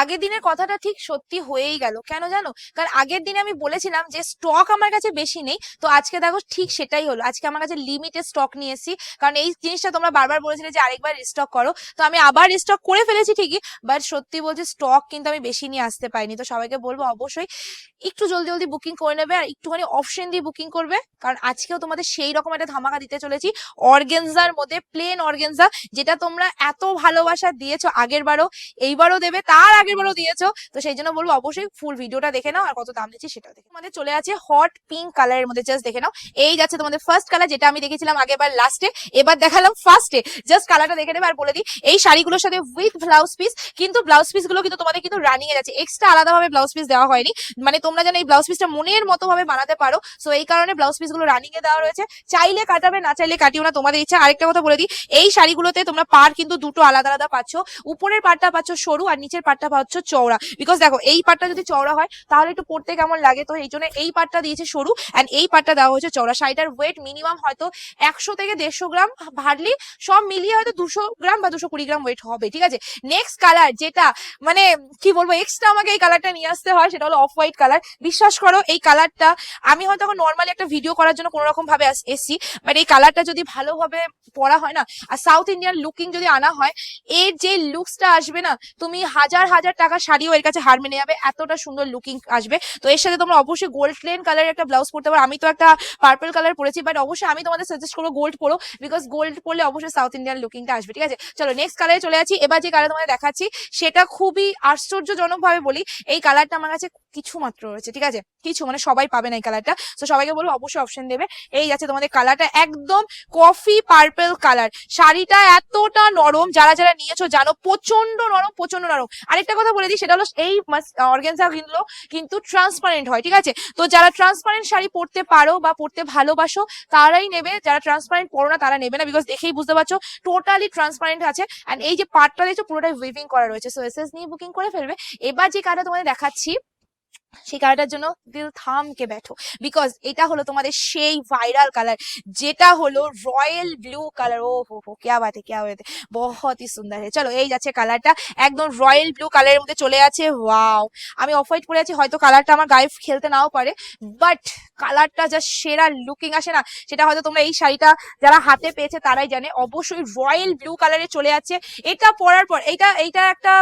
আগের দিনের কথাটা ঠিক সত্যি হয়েই গেল। কেন জানো? কারণ আগের দিনে আমি বলেছিলাম যে স্টক আমার কাছে বেশি নেই। তো আজকে দেখো ঠিক সেটাই হলো। আজকে আমার কাছে লিমিটেড স্টক নিয়ে এসেছি। কারণ এই জিনিসটা তোমরা বারবার বলেছিলে যে আরেকবার রিস্টক করো। তো আমি আবার রিস্টক করে ফেলেছি ঠিকই। বাট সত্যি বলছি স্টক কিন্তু আমি বেশি নিয়ে আসতে পারিনি। তো সবাইকে বলব অবশ্যই একটু জলদি জলদি বুকিং করে নেবে আর একটুখানি অপশন দিয়ে বুকিং করবে। কারণ আজকেও তোমাদের সেই রকম একটা ধামাকা দিতে চলেছি। অর্গেনজার মধ্যে প্লেন অর্গেনজা যেটা তোমরা এত ভালোবাসা দিয়েছ আগের বারও এইবারও দেবে। তার আগের দিয়েছ, তো সেই জন্য বলব অবশ্যই ফুল ভিডিওটা দেখে নাও, আর কত দাম দিচ্ছি সেটা দেখে আমাদের চলে আছে হট পিঙ্ক কালারের মধ্যে জাস্ট দেখে নাও। এই যাচ্ছে তোমাদের ফার্স্ট কালার যেটা আমি দেখেছিলাম আগেরবার লাস্টে এবার দেখালাম ফার্স্টে জাস্ট কালারটা দেখে নেবে আর বলে দিই, এই শাড়িগুলোর সাথে উইথ ব্লাউজ পিস কিন্তু ব্লাউজ পিসগুলো কিন্তু তোমাদের কিন্তু রানিং এ যাচ্ছে। এক্সট্রা আলাদাভাবে ব্লাউজ পিস দেওয়া হয়নি। মানে তোমরা যেন এই ব্লাউজ পিসটা মনের মতো ভাবে বানাতে পারো সো এই কারণে ব্লাউজ পিসগুলো রানিং এ দেওয়া রয়েছে। চাইলে কাটাবে, না চাইলে কাটিও না, তোমাদের ইচ্ছা। আরেকটা কথা বলে দিই, এই শাড়িগুলোতে তোমরা পার কিন্তু দুটো আলাদা আলাদা পাচ্ছ। উপরের পাটটা পাচ্ছ সরু, আর নিচের পাটটা পাচ্ছ চওড়া। বিকজ দেখো, এই পাটটা যদি চওড়া হয়, তাহলে একটু পড়তে কেমন লাগে? তো এই জন্য এই পাটটা দিয়েছে সরু অ্যান্ড এই পাটটা দেওয়া হয়েছে চওড়া। শাড়িটার ওয়েট মিনিমাম হয়তো একশো থেকে দেড়শো গ্রাম হার্ডলি সব মিলিয়ে হয়তো দুশো গ্রাম বা দুশো কুড়ি গ্রাম ওয়েট হবে, ঠিক আছে? নেক্সট কালার যেটা মানে কি বলব এক্সট্রা আমাকে এই কালারটা নিয়ে আসতে হয়, সেটা হলো অফ হোয়াইট কালার বিশ্বাস করো, এই কালারটা আমি হয়তো এখন নর্মালি একটা ভিডিও করার জন্য কোনো রকম ভাবে এসছি বাট এই কালারটা যদি ভালোভাবে পরা হয় না, আর সাউথ ইন্ডিয়ান লুকিং যদি আনা হয়, এর যে লুকসটা আসবে না, তুমি হাজার হাজার টাকা শাড়িও এর কাছে হার মেনে যাবে। এতটা সুন্দর লুকিং আসবে। তো এর সাথে তোমরা অবশ্যই গোল্ড প্লেন কালারের একটা ব্লাউজ পরতে পারো। আমি তো একটা পার্পল কালার পরেছি বাট অবশ্যই আমি তোমাদের সাজেস্ট করব গোল্ড পরো বিকজ গোল্ড পরলে অবশ্যই সাউথ ইন্ডিয়ান লুকিংটা আসবে, ঠিক আছে? চলো নেক্সট কালারে চলে আসি এবার যে কালার তোমাদের দেখাচ্ছি, সেটা খুবই আশ্চর্যজনকভাবে বলি, এই কালারটা আমার কাছে কিছু মাত্র রয়েছে, ঠিক আছে? কিছু মানে সবাই পাবে না এই কালারটা তো সবাইকে বলব অবশ্যই অপশন দেবে। এই যাচ্ছে তোমাদের কালারটা একদম কফি পার্পল কালার শাড়িটা এতটা নরম, যারা যারা নিয়েছো জানো প্রচণ্ড নরম প্রচণ্ড নরম। আরেকটা কথা বলে দিই, সেটা হলো এই অর্গেনজা কিনলো কিন্তু ট্রান্সপারেন্ট হয়, ঠিক আছে? তো যারা ট্রান্সপারেন্ট শাড়ি পরতে পারো বা পরতে ভালোবাসো, তারাই নেবে। যারা ট্রান্সপারেন্ট পরো না, তারা নেবে না বিকজ দেখেই বুঝতে পারছ টোটালি ট্রান্সপারেন্ট আছে। অ্যান্ড এই যে পার্টটা দেখছ, পুরোটাই উইভিং করা রয়েছে। সো এসএস নিয়ে বুকিং করে ফেলবে। এবার যে কার্ডটা তোমাদের দেখাচ্ছি সেই কালারটার জন্য দিল থামকে ব্যাঠো। বিকজ এটা হলো তোমাদের সেই ভাইরাল কালার যেটা হলো রয়্যাল ব্লু কালার ও হো হো, কেয়া বাতে কেয়া বাতে। বহতই সুন্দর চলো, এই যাচ্ছে কালারটা একদম রয়্যাল ব্লু কালারের মধ্যে চলে আছে। ওয়াও আমি অফ হোয়াইট পরে আছি, হয়তো কালারটা আমার গায়ে খেলতে নাও পারে। বাট কালারটা যা সেরা লুকিং আসে না। সেটা হয়তো তোমরা এই শাড়িটা যারা হাতে পেয়েছে তারাই জানে। অবশ্যই রয়্যাল ব্লু কালারে চলে যাচ্ছে। এটা পরার পর, এইটা এইটা একটা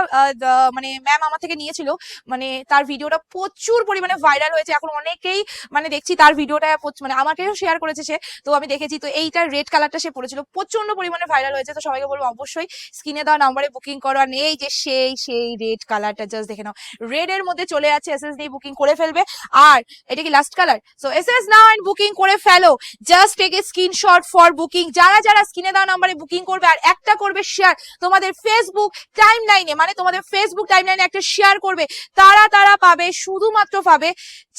মানে ম্যাম আমার থেকে নিয়েছিল। মানে তার ভিডিওটা প্রচুর পরিমাণে ভাইরাল হয়েছে। এখন অনেকেই মানে দেখছি তার ভিডিওটা মানে আমাকেও শেয়ার করেছে সে। তো আমি দেখেছি, তো এইটা রেড কালারটা সে পড়েছিল প্রচণ্ড পরিমাণে ভাইরাল হয়েছে। তো সবাইকে বলব অবশ্যই স্ক্রিনে দেওয়া নাম্বারে বুকিং করো। আর এই যে সেই সেই রেড কালারটা জাস্ট দেখে নাও। রেড এর মধ্যে চলে যাচ্ছে এসএস দিয়ে বুকিং করে ফেলবে। আর এটা কি last colour so SS now and booking করে ফেলো। Just take a screenshot for booking যারা যারা স্ক্রিনে দেওয়া নাম্বারে বুকিং করবে আর একটা করবে শেয়ার তোমাদের ফেসবুক টাইম লাইনে মানে তোমাদের ফেসবুক টাইম লাইনে একটা শেয়ার করবে, তারা তারা পাবে, শুধুমাত্র পাবে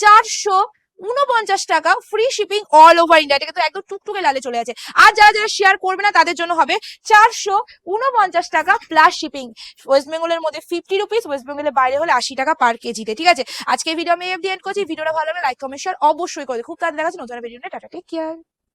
চারশো উনপঞ্চাশ টাকা free shipping all over India এটা কিন্তু একদম টুকটুকে লালে চলে আছে। আর যারা যারা শেয়ার করবে না, তাদের জন্য হবে চারশো উনপঞ্চাশ টাকা প্লাস শিপিং ওয়েস্ট বেঙ্গলের মধ্যে ফিফটি রুপিস ওয়েস্ট বেঙ্গলের বাইরে হলে আশি টাকা পার কেজিতে ঠিক আছে? আজকে ভিডিও আমি এফ এন্ড করছি। ভিডিওটা ভালো লাগলে লাইক কমেন্ট শেয়ার অবশ্যই করে খুব তাড়াতাড়ি দেখা যাচ্ছে নতুন ভিডিও টাটা টেক কেয়ার